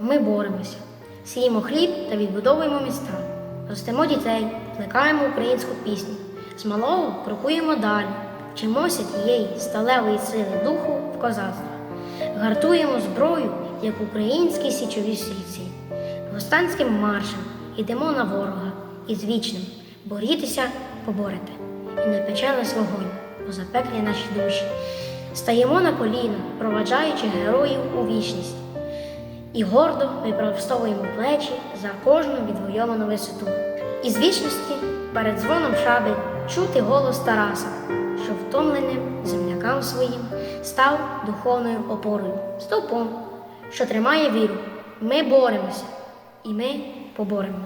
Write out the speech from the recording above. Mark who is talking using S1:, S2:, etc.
S1: Ми боремося, сіємо хліб та відбудовуємо міста, ростемо дітей, плекаємо українську пісню. З малого крокуємо далі, вчимося тієї сталевої сили духу в козацтва, гартуємо зброю, як українські січові стрільці. Повстанським маршем йдемо на ворога і з вічним борітеся, поборете, і не пече нас вогонь, бо запеклі наші душі. Стаємо на коліна, проваджаючи героїв у вічність. І гордо випростовуємо плечі за кожну відвойовану висоту. І з вічності перед дзвоном шаби чути голос Тараса, що втомленим землякам своїм став духовною опорою, стовпом, що тримає віру. Ми боремося, і ми поборемо.